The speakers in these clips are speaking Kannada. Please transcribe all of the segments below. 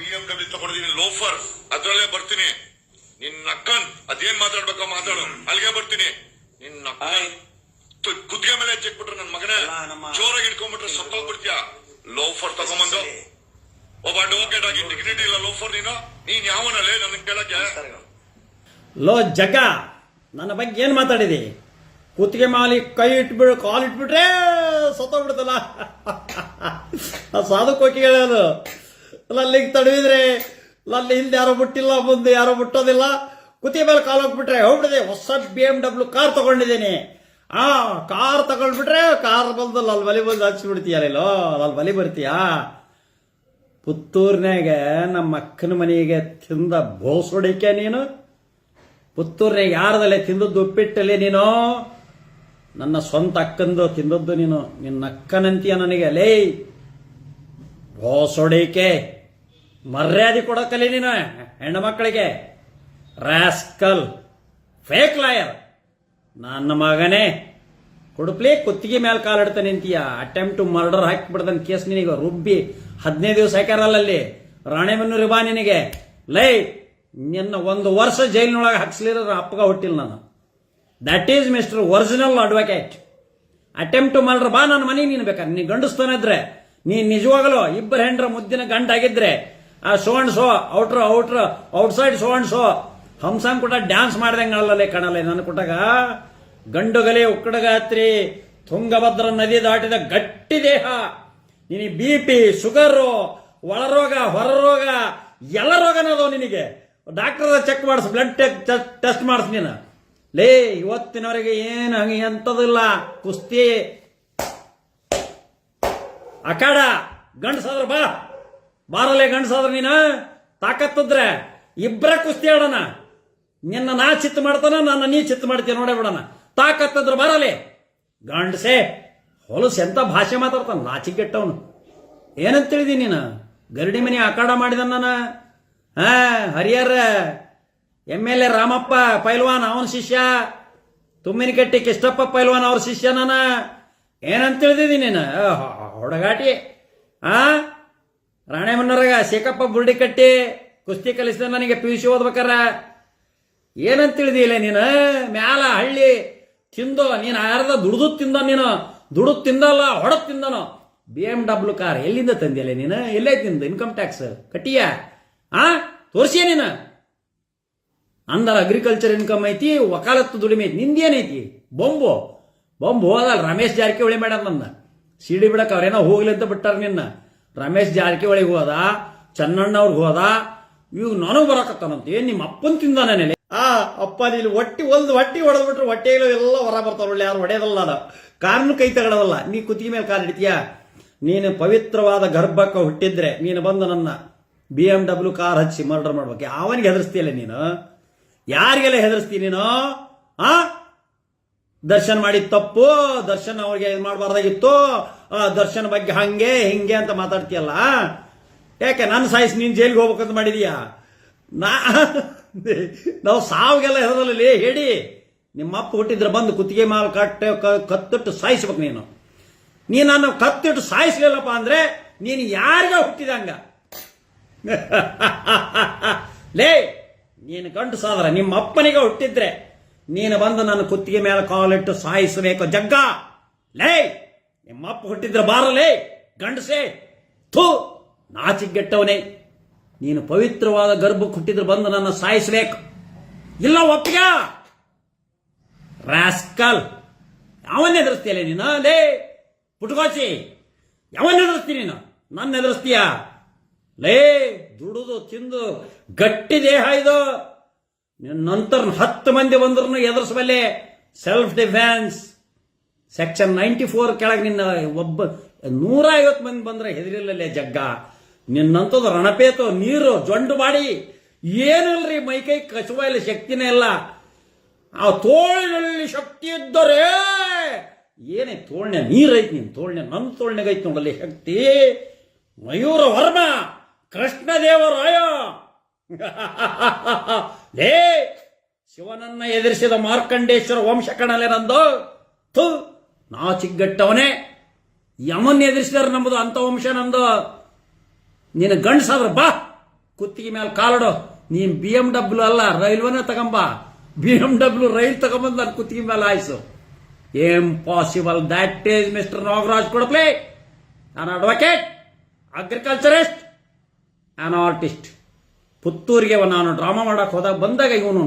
ಬಿ ಎಂ ಡಬ್ಲ್ಯೂ ತಗೊಂಡಿದ್ದೀನಿ ಲೋಫರ್. ಅದ್ರಲ್ಲೇ ಬರ್ತೀನಿ. ನಿನ್ನ ಅಕ್ಕನ್ ಅದೇನ್ ಮಾತಾಡ್ಬೇಕಾ ಮಾತಾಡು. ಅಲ್ಲಿಗೆ ಬರ್ತೀನಿ. ನಿನ್ನ ಕುದ್ಗೆ ಮೇಲೆ ಚೆಕ್ ಬಿಟ್ರೆ ನನ್ನ ಮಗನೇ ಜೋರಾಗಿ ಇಟ್ಕೊಂಡ್ಬಿಟ್ರೆ ಸತ್ತೋಗ್ಬಿಡ್ತೀಯ? ಲೋಫರ್ ತಗೊಂಬಂದು. ಒಬ್ಬ ಅಡ್ವೊಕೇಟ್ ಆಗಿ ಡಿಗ್ನಿಟಿ ಇಲ್ಲ ಲೋಫರ್ ನೀನು. ನೀನ್ ಯಾವನಲ್ಲೇ ನನ್ನ ಕೇಳಕ್ಕೆ. ಲೋ ಜಗ ನನ್ನ ಬಗ್ಗೆ ಏನ್ ಮಾತಾಡಿದಿ? ಕುತ್ತಿಗೆ ಮಾಲಿ ಕೈ ಇಟ್ಬಿಡು ಕಾಲು ಇಟ್ಬಿಟ್ರೆ ಸತ್ತೋಗ್ಬಿಡ್ತಲ್ಲ. ಆ ಸಾಧು ಕೋಕಿ ಹೇಳೋದು ಅಲ್ಲಿಗೆ ತಡವಿದ್ರೆ ಲಲ್ಲಿ ಹಿಂದೆ ಯಾರೋ ಬಿಟ್ಟಿಲ್ಲ ಮುಂದೆ ಯಾರೋ ಬಿಟ್ಟೋದಿಲ್ಲ ಕುತಿ ಮೇಲೆ ಕಾಲು ಹೋಗ್ಬಿಟ್ರೆ ಹೋಗ್ಬಿಡಿದೆ ಹೊಸ ಬಿ ಎಂ ಡಬ್ಲ್ಯೂ ಕಾರ್ ತಗೊಂಡಿದ್ದೀನಿ. ಆ, ಕಾರ್ ತಗೊಂಡ್ಬಿಟ್ರೆ ಕಾರ್ ಬಂದು ಅಲ್ಲಿ ಬಲಿ ಬಂದು ಹಚ್ಚಿಬಿಡ್ತೀಯಲ್ಲೋ ಅಲ್ಲಿ ಬಲಿ ಬರ್ತೀಯಾ? ಪುತ್ತೂರ್ನಾಗ ನಮ್ಮ ಅಕ್ಕನ ಮನೆಗೆ ತಿಂದ ಬೋಸೊಡಿಕೆ ನೀನು? ಪುತ್ತೂರ್ನಾಗ ಯಾರದಲ್ಲೇ ತಿಂದದ್ದು ಉಪ್ಪಿಟ್ಟಲ್ಲಿ ನೀನು? ನನ್ನ ಸ್ವಂತ ಅಕ್ಕಂದು ತಿಂದದ್ದು ನೀನು. ನಿನ್ನ ಅಕ್ಕನಂತೀಯ ನನಗೆ. ಲೇ, ಬೋಸೊಡಿಕೆ. ಮರ್ಯಾದೆ ಕೊಡೋಕಲ್ಲಿ ನೀನು ಹೆಣ್ಣು ಮಕ್ಕಳಿಗೆ ರಾಸ್ಕಲ್. Fake lawyer. ನನ್ನ ಮಗನೇ, ಕೊಡುಪ್ಲೇ ಕುತ್ತಿಗೆ ಮೇಲೆ ಕಾಲಿಡ್ತಾ ನಿಂತೀಯ. ಅಟೆಂಪ್ಟ್ ಟು ಮರ್ಡರ್ ಹಾಕಿಬಿಡ್ತಾನೆ ಕೇಸ್ ನಿನಗೆ ರುಬ್ಬಿ ಹದಿನೈದು ದಿವಸ ಹಾಕ್ಯಾರಲ್ಲ ಅಲ್ಲಿ ರಾಣೆಬೆನ್ನೂರು ಬಾ ನಿನಗೆ. ಲೈ, ನಿನ್ನ ಒಂದು ವರ್ಷ ಜೈಲಿನೊಳಗೆ ಹಾಕ್ಸ್ಲಿರೋ ಅಪ್ಪಗ ಹುಟ್ಟಿಲ್ಲ ನಾನು. That is mister original advocate attempt to murder ಬಾ ನನ್ನ ಮನೆಗೆ ನೀನು ಬೇಕಾದ್ರೆ. ನೀ ಗಂಡಸ್ತಾನಿದ್ರೆ ನೀ ನಿಜವಾಗಲು ಇಬ್ಬರು ಹೆಂಡ್ರ ಮುದ್ದಿನ ಗಂಡ ಆಗಿದ್ರೆ ಆ so and so outer outer outside so and so ಹಂಸಂಗ್ ಕೂಡ ಡ್ಯಾನ್ಸ್ ಮಾಡ್ದಂಗೆ ಕಾಣಲ್ಲೇ ಕಾಣಲ್ಲ ನನ್ನ ಕೊಟ್ಟಾಗ ಗಂಡುಗಲೆ ಉಕ್ಕಡಗಾತ್ರಿ, ತುಂಗಭದ್ರ ನದಿ ದಾಟಿದ ಗಟ್ಟಿ ದೇಹ. ನಿನಗೆ ಬಿ ಪಿ ಶುಗರು ಒಳರೋಗ, ಹೊರರೋಗ, ಎಲ್ಲ ರೋಗನದು ನಿನಗೆ. ಡಾಕ್ಟರ್ ಚೆಕ್ ಮಾಡಿಸ್ ಬ್ಲಡ್ ಟೆಸ್ಟ್ ಮಾಡಿಸ್ ನೀನು. ಲೇ, ಇವತ್ತಿನವರೆಗೆ ಏನು ಹಂಗೆ ಎಂಥದಿಲ್ಲ. ಕುಸ್ತಿ. ಅಕಾಡ ಗಂಡಸಾದ್ರ ಬಾ. ಬಾರಲೆ ಗಂಡಸಾದ್ರೆ ನೀನು? ತಾಕತ್ತಿದ್ರೆ ಇಬ್ಬರ ಕುಸ್ತಿ ಆಡೋಣ. ನಿನ್ನ ನಾ ಚಿತ್ ಮಾಡ್ತಾನ, ನನ್ನ ನೀ ಚಿತ್ ಮಾಡ್ತೀಯ ನೋಡೇ ಬಿಡೋಣ. ತಾಕತ್ತಿದ್ರೆ ಬಾರಲೆ. ಗಂಡಸೆ, ಹೊಲಸು ಎಂತ ಭಾಷೆ ಮಾತಾಡ್ತಾನ? ನಾಚಿಕೆಟ್ಟವನು. ಏನಂತ ತಿಳಿದಿ ನೀನು? ಗರಡಿ ಮನೆ ಆಕಾಡ ಮಾಡಿದ ನಾನು ಹಾ Harihara, M L A Ramappa ಪೈಲ್ವಾನ್, ಅವನ ಶಿಷ್ಯ. ತುಮ್ಮಿನಕಟ್ಟಿ ಕಿಷ್ಟಪ್ಪ ಪೈಲ್ವಾನ್ ಅವ್ರ ಶಿಷ್ಯ ನಾನ ಏನಂತ ತಿಳಿದಿದ್ದೀನಿ ನೀನು? ಹುಡುಗಾಟಿ ಆ? ರಾಣೆಮನ್ನರಾಗ ಶೇಖಪ್ಪ ಬುರ್ಡಿ ಕಟ್ಟಿ ಕುಸ್ತಿ ಕಲಿಸಿದ ನನಗೆ ಪಿ ಯು ಸಿ ಓದ್ಬೇಕಾರ. ಏನಂತ ತಿಳಿದಿಲ್ಲ ನೀನು? ಮ್ಯಾಲ ಹಳ್ಳಿ ತಿಂದೋ, ನೀನು ಯಾರ್ದ ದುಡ್ದು ತಿಂದ ನೀನು? ದುಡ್ದು ತಿಂದಲ್ಲ, ಹೊಡದ್ ತಿಂದನೋ? ಬಿ ಎಂ ಡಬ್ಲ್ಯೂ ಕಾರ್ ಎಲ್ಲಿಂದ ತಂದಿಲ್ಲ ನೀನು? ಎಲ್ಲೇ ತಿಂದು ಇನ್ಕಮ್ ಟ್ಯಾಕ್ಸ್ ಕಟ್ಟಿಯ? ಆ? ತೋರ್ಸಿಯ ನೀನು? ಅಂದರ ಅಗ್ರಿಕಲ್ಚರ್ ಇನ್ಕಮ್ ಐತಿ, ವಕಾಲತ್ತು ದುಡಿಮೆ ಐತಿ. ನಿಂದೇನೈತಿ? ಬೊಂಬು. ಬೊಂಬು ಹೋದಲ್ಲ ರಮೇಶ್ ಜಾರಕಿಹೊಳಿ ಮಾಡ್ಯಾರ ನನ್ನ ಸಿಡಿ ಬಿಡಕ್ ಅವ್ರೇನೋ ಹೋಗ್ಲಿ ಅಂತ ಬಿಟ್ಟಾರ ನಿನ್ನ. ರಮೇಶ್ ಜಾರಕಿಹೊಳಿಗೆ ಹೋದ, ಚನ್ನಣ್ಣ ಅವ್ರಿಗೆ ಹೋದ ಇವ್ ನಾನು ಬರಕತ್ತಾನಂತ. ಏನ್ ನಿಮ್ಮ ಅಪ್ಪನ್ ತಿಂದಾನೆ ಆ ಅಪ್ಪ ಇಲ್ಲಿ ಒಟ್ಟಿ ಒಂದು ಹೊಟ್ಟಿ ಹೊಡೆದ್ಬಿಟ್ರೆ ಹೊಟ್ಟೆಗಳು ಎಲ್ಲ ಹೊರ ಬರ್ತಾವ ಒಳ್ಳೆ ಯಾರು ಹೊಡೆಯೋದಲ್ಲ ನಾನು ಕಾರನ್ನು ಕೈ ತಗೊಳ್ಳೋದಲ್ಲ ನೀ ಕುತ್ತಿಗೆ ಮೇಲೆ ಕಾಲು ಹಿಡಿತೀಯ? ನೀನು ಪವಿತ್ರವಾದ ಗರ್ಭಕ್ಕೆ ಹುಟ್ಟಿದ್ರೆ ನೀನು ಬಂದು ನನ್ನ ಬಿ ಎಂ ಡಬ್ಲ್ಯೂ ಕಾರ್ ಹಚ್ಚಿ ಮರ್ಡರ್ ಮಾಡ್ಬೇಕು. ಅವನಿಗೆ ಹೆದರ್ಸ್ತೀಯಲ್ಲ ನೀನು? ಯಾರಿಗೆಲ್ಲ ಹೆದರ್ಸ್ತಿ ನೀನು? ಆ? ದರ್ಶನ್ ಮಾಡಿದ ತಪ್ಪು, ದರ್ಶನ್ ಅವ್ರಿಗೆ ಇದು ಮಾಡಬಾರ್ದಾಗಿತ್ತು. ದರ್ಶನ್ ಬಗ್ಗೆ ಹಂಗೆ, ಹಿಂಗೆ ಅಂತ ಮಾತಾಡ್ತೀಯಲ್ಲ? ಯಾಕೆ ನನ್ನ ಸಾಯಿಸಿ ನೀನು ಜೈಲಿಗೆ ಹೋಗ್ಬೇಕಂತ ಮಾಡಿದೀಯಾ? ನಾ, ನಾವು ಸಾವಿಗೆಲ್ಲ ಹೆದರಲ್ಲಿ ಹೇಳಿ ನಿಮ್ಮ ಅಪ್ಪ ಹುಟ್ಟಿದ್ರೆ ಬಂದು ಕುತ್ತಿಗೆ ಮಾಲ್ ಕಟ್ಟ ಕತ್ತಿಟ್ಟು ಸಾಯಿಸ್ಬೇಕು ನೀನು. ನೀನು ನನ್ನ ಕತ್ತಿಟ್ಟು ಸಾಯಿಸ್ಲಿಲ್ಲಪ್ಪ ಅಂದ್ರೆ, ನೀನು ಯಾರಿಗ ಹುಟ್ಟಿದಂಗ ಲೇ, ನೀನು ಗಂಟು ಸಾದ್ರ ನಿಮ್ಮ ಅಪ್ಪನಿಗೆ ಹುಟ್ಟಿದ್ರೆ ನೀನು ಬಂದು ನನ್ನ ಕುತ್ತಿಗೆ ಮೇಲೆ ಕಾಲಿಟ್ಟು ಸಾಯಿಸಬೇಕು. ಜಗ್ಗ! ಲೇ! ನಿಮ್ಮ ಅಪ್ಪ ಹುಟ್ಟಿದ್ರೆ ಬಾರಲೇ ಗಂಡಸೆ! ಥೂ! ನಾಚಿಗೆಟ್ಟವನೇ ನೀನು ಪವಿತ್ರವಾದ ಗರ್ಭಕ್ಕೆ ಹುಟ್ಟಿದ್ರೆ ಬಂದು ನನ್ನ ಸಾಯಿಸಬೇಕು. ಇಲ್ಲ, ಒಪ್ಪಿಗೆ? ರಾಸ್ಕಲ್! ಯಾವನ್ನ ಎದುರಿಸ್ತೀಯಲ್ಲ ನೀನು, ಲೇ? ಪುಟ್ಕೋಚಿ! ಯಾವನ್ನ ಎದುರಿಸ್ತೀನಿ ನೀನು? ನನ್ನ ಎದುರಿಸ್ತೀಯ? ಲೇ, ದುಡುದು, ತಿಂದು, ಗಟ್ಟಿ ದೇಹ ಇದು. ನಂತರ ಹತ್ತು ಮಂದಿ ಬಂದ್ರು ಎದುರಿಸಬಲ್ಲೆ. Self defence section ninety four ಕೆಳಗೆ ನಿನ್ನ ಒಬ್ಬ ನೂರ ಐವತ್ತು ಮಂದಿ ಬಂದ್ರೆ ಹೆದರಿಲ್ಲಲೇ ಜಗ್ಗ. ನಿನ್ನಂಥದ್ದು ರಣಪೇತು, ನೀರು, ಜೊಂಡು ಬಾಡಿ. ಏನಿಲ್ರಿ ಮೈಕೈ ಕಸುವ ಇಲ್ಲ, ಶಕ್ತಿನೇ ಇಲ್ಲ. ಆ ತೋಳಿನಲ್ಲಿ ಶಕ್ತಿ ಇದ್ದರೆ. ಏನೇ ತೋಳ್ನೆ ನೀರೈತಿ ನಿನ್ನ ತೋಳ್ನೆ ನನ್ನ ತೋಳ್ನೆಗೈತಿ ನೋಡಲ್ಲಿ ಶಕ್ತಿ. ಮಯೂರ ವರ್ಮ ಕೃಷ್ಣದೇವರಾಯ ಲೇ, ಶಿವನನ್ನ ಎದುರಿಸಿದ ಮಾರ್ಕಂಡೇಶ್ವರ ವಂಶ ಕಣಲೆ ನಂದು. ಥು, ನಾ ಚಿಗ್ಗಟ್ಟವನೇ. ಯಮನ್ ಎದುರಿಸಿದಾರೆ ನಮ್ಮದು ಅಂತ ವಂಶ ನಂದು. ನೀನು ಗಂಡಸಾದ್ರ ಬಾ, ಕುತ್ತಿಗೆ ಮೇಲೆ ಕಾಲಡು. ನೀನ್ ಬಿ ಎಂ ಡಬ್ಲ್ಯೂ ಅಲ್ಲ, ರೈಲ್ವೆನೇ ತಗೊಂಬ. ಬಿ ಎಂ ಡಬ್ಲ್ಯೂ ರೈಲ್ ತಗೊಂಬಂದು ನನ್ನ ಕುತ್ತಿಗೆ ಮೇಲೆ ಆಯ್ಸು impossible that is mister Nagaraj Kodapli. ನಾನು ಅಡ್ವೊಕೇಟ್ ಅಗ್ರಿಕಲ್ಚರಿಸ್ಟ್ ಆನ್ ಆರ್ಟಿಸ್ಟ್ ಪುತ್ತೂರಿಗೆ ನಾನು ಡ್ರಾಮಾ ಮಾಡಕ್ಕೆ ಹೋದಾಗ ಬಂದಾಗ ಇವನು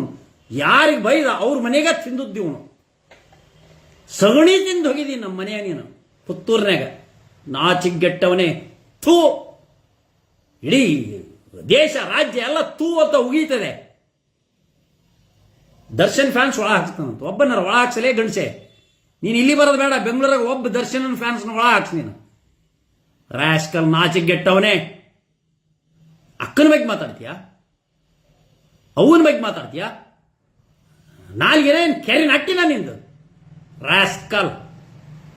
ಯಾರಿಗೆ ಬೈದ? ಅವ್ರ ಮನೆಗೆ ತಿಂದದ್ದು ಇವನು. ಸಗಣಿ ತಿಂದು ಹೋಗಿದ್ದೀನಿ ನಮ್ಮ ಮನೆಯ ನೀನು ಪುತ್ತೂರ್ನಾಗ ನಾಚಿಗೆಟ್ಟವನೇ ಥೂ. ಇಡೀ ದೇಶ, ರಾಜ್ಯ ಎಲ್ಲ ತೂ ಅಂತ ಉಗೀತದೆ. ದರ್ಶನ್ ಫ್ಯಾನ್ಸ್ ಒಳ ಹಾಕ್ತಾನಂತ ಒಬ್ಬನರ ಒಳ ಹಾಕ್ಸಲೇ ಗಣಸೆ ನೀನು ಇಲ್ಲಿ ಬರೋದು ಬೇಡ, ಬೆಂಗಳೂರಾಗ ಒಬ್ಬ ದರ್ಶನ್ ಫ್ಯಾನ್ಸ್ನ ಒಳ ಹಾಕ್ಸ್ ನೀನು. ರಾಸ್ಕಲ್ ನಾಚಿಗೆಟ್ಟವನೇ ಅಕ್ಕನ ಬಗ್ಗೆ ಮಾತಾಡ್ತೀಯಾ? ಅವನ ಬಗ್ಗೆ ಮಾತಾಡ್ತೀಯಾ? ನಾಲ್ಗೇನೇನು ಕೆರೆ ನಟ್ಟಿನ ನಿಂದು? ರಾಸ್ಕಲ್